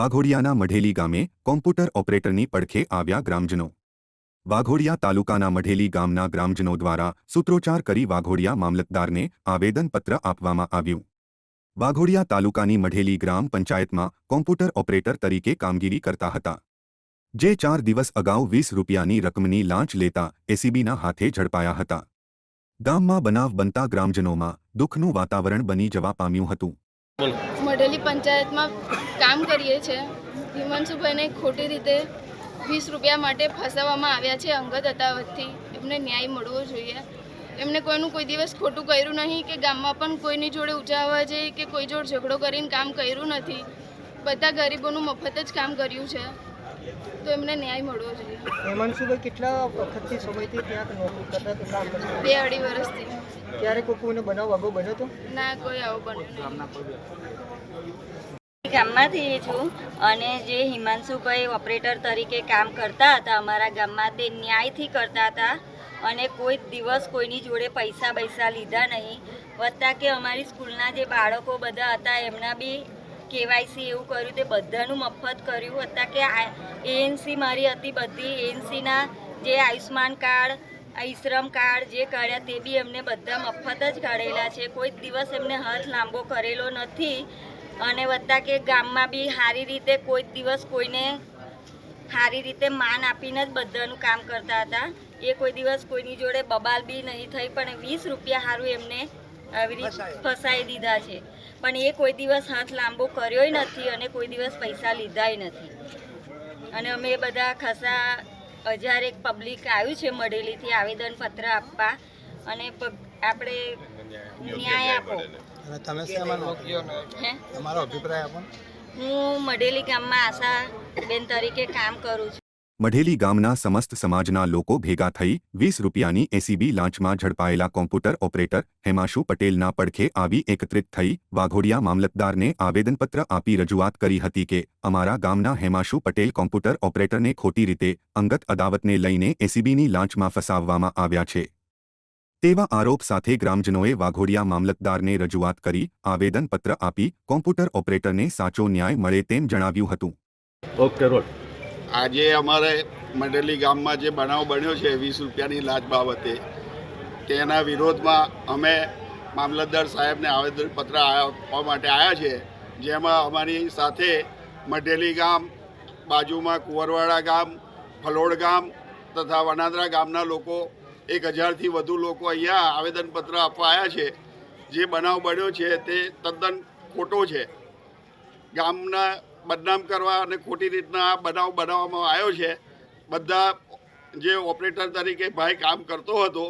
વાઘોડિયાના મઢેલી ગામે કોમ્પ્યુટર ઓપરેટરની પડખે આવ્યા ગ્રામજનો. વાઘોડિયા તાલુકાના મઢેલી ગામના ગ્રામજનો દ્વારા સૂત્રોચ્ચાર કરી વાઘોડિયા મામલતદારને આવેદનપત્ર આપવામાં આવ્યું. વાઘોડિયા તાલુકાની મઢેલી ગ્રામ પંચાયતમાં કોમ્પ્યુટર ઓપરેટર તરીકે કામગીરી કરતા હતા. જે ચાર દિવસ અગાઉ વીસ રૂપિયાની રકમની લાંચ લેતા એસીબીના હાથે ઝડપાયા હતા. ગામમાં બનાવ બનતા ગ્રામજનોમાં દુઃખનું વાતાવરણ બની જવા પામ્યું હતું. મઢેલી પંચાયતમાં કામ કરીએ છીએ હિમાંશુભાઈને ખોટી રીતે વીસ રૂપિયા માટે ફસાવવામાં આવ્યા છે અંગત અદાવતથી. એમને ન્યાય મળવો જોઈએ. એમને કોઈનું કોઈ દિવસ ખોટું કર્યું નહીં કે ગામમાં પણ કોઈની જોડે ઊંચા જઈએ કે કોઈ જોડે ઝઘડો કરીને કામ કર્યું નથી. બધા ગરીબોનું મફત જ કામ કર્યું છે. તો એમને ન્યાય મળવો જોઈએ હેમાંશુભાઈ કેટલા વખતથી સમયથી ત્યાં નોકરી કરતા હતા કામ કરતા બે અઢી વર્ષથી. ત્યારે કોઈ કોઈને બનાવ આગો બન્યો હતો? ના કોઈ આવું બન્યો નહીં. ગામમાંથી છું અને જે હિમાંશુભાઈ ઓપરેટર તરીકે કામ કરતા હતા અમારા ગામમાં તે ન્યાયથી કરતા હતા અને કોઈ દિવસ કોઈની જોડે પૈસા પૈસા લીધા નહીં. વત્તા કે અમારી સ્કૂલના જે બાળકો બધા હતા એમના બી કેવાયસી એવું કર્યું તે બધાનું મફત કર્યું હતા કે એએનસી મારી હતી બધી. એએનસીના જે આયુષ્માન કાર્ડ ઈશ્રમ કાર્ડ જે કાઢ્યા તે બી એમને બધા મફત જ કાઢેલા છે. કોઈ દિવસ એમને હાથ લાંબો કરેલો નથી. અને વત્તા કે ગામમાં બી સારી રીતે કોઈ દિવસ કોઈને સારી રીતે માન આપીને જ બધાનું કામ કરતા હતા. એ કોઈ દિવસ કોઈની જોડે બબાલ બી નહીં થઈ પણ વીસ રૂપિયા સારું એમને આવી રીતે ફસાઈ દીધા છે. પણ એ કોઈ દિવસ હાથ લાંબો કર્યોય નથી અને કોઈ દિવસ પૈસા લીધાય નથી. અને અમે બધા ખાસા હજાર એક પબ્લિક આવ્યું છે મળેલીથી આવેદનપત્ર આપવા અને આપણે ન્યાય આપો. તમે હે? તમારો અભિપ્રાય આપો હું મઢેલી ગામમાં આશા બેન તરીકે કામ કરું છું. મઢેલી ગામના સમસ્ત સમાજના લોકો ભેગા થઈ વીસ રૂપિયાની એસીબી લાંચમાં ઝડપાયેલા કોમ્પ્યુટર ઓપરેટર હેમાશુ પટેલના પડખે આવી એકત્રિત થઈ વાઘોડિયા મામલતદારને આવેદનપત્ર આપી રજૂઆત કરી હતી કે, અમારા ગામના હેમાશુ પટેલ કોમ્પ્યુટર ઓપરેટરને ખોટી રીતે અંગત અદાવતને લઈને એસીબીની લાંચમાં ફસાવવામાં આવ્યા છે. તેવા આરોપ સાથે ગ્રામજનોએ વાઘોડિયા મામલતદારને રજૂઆત કરી આવેદનપત્ર આપી કોમ્પ્યુટર ઓપરેટરને સાચો ન્યાય મળે તેમ જણાવ્યું હતું. ઓકે રોલ આજે અમારે મંડેલી ગામમાં જે બનાવ બન્યો છે વીસ રૂપિયાની લાજ બાબતે, તેના વિરોધમાં અમે મામલતદાર સાહેબને આવેદનપત્ર આપવા માટે આવ્યા છે, જેમાં અમારી સાથે મઢેલી ગામ, બાજુમાં કુંવરવાડા ગામ, ફલોડ ગામ તથા વનાદરા ગામના લોકો, એક હજારથી વધુ લોકો અહીંયા આવેદનપત્ર આપવા આવ્યા છે. જે બનાવ બન્યો છે તે તદ્દન ખોટો છે. ગામના બદનામ કરવા અને ખોટી રીતના આ બનાવ બનાવવામાં આવ્યો છે. બધા જે ઓપરેટર તરીકે ભાઈ કામ કરતો હતો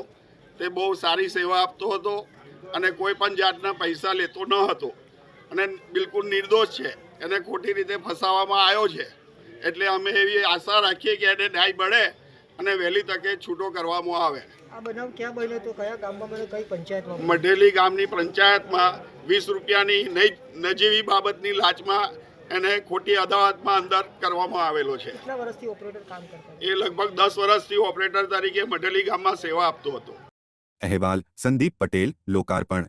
તે બહુ સારી સેવા આપતો હતો અને કોઈ પણ જાતના પૈસા લેતો ન હતો. અને બિલકુલ નિર્દોષ છે. એને ખોટી રીતે ફસાવવામાં આવ્યો છે. એટલે અમે એવી આશા રાખીએ કે એને ન્યાય મળે અને વહેલી તકે છૂટો કરવામાં આવે. આ બનાવ ક્યાં બન્યો હતો? કયા ગામમાં બન્યો? કઈ પંચાયતમાં મઢેલી ગામની પંચાયતમાં વીસ રૂપિયાની નજીવી બાબતની લાંચમાં એને ખોટી અદાવતમાં અંદર કરવામાં આવેલો છે. કેટલા વર્ષથી ઓપરેટર કામ કરતા હતા? એ લગભગ દસ વર્ષથી ઓપરેટર તરીકે મઢેલી ગામમાં સેવા આપતો હતો. અહેવાલ સંદીપ પટેલ લોકાર્પણ.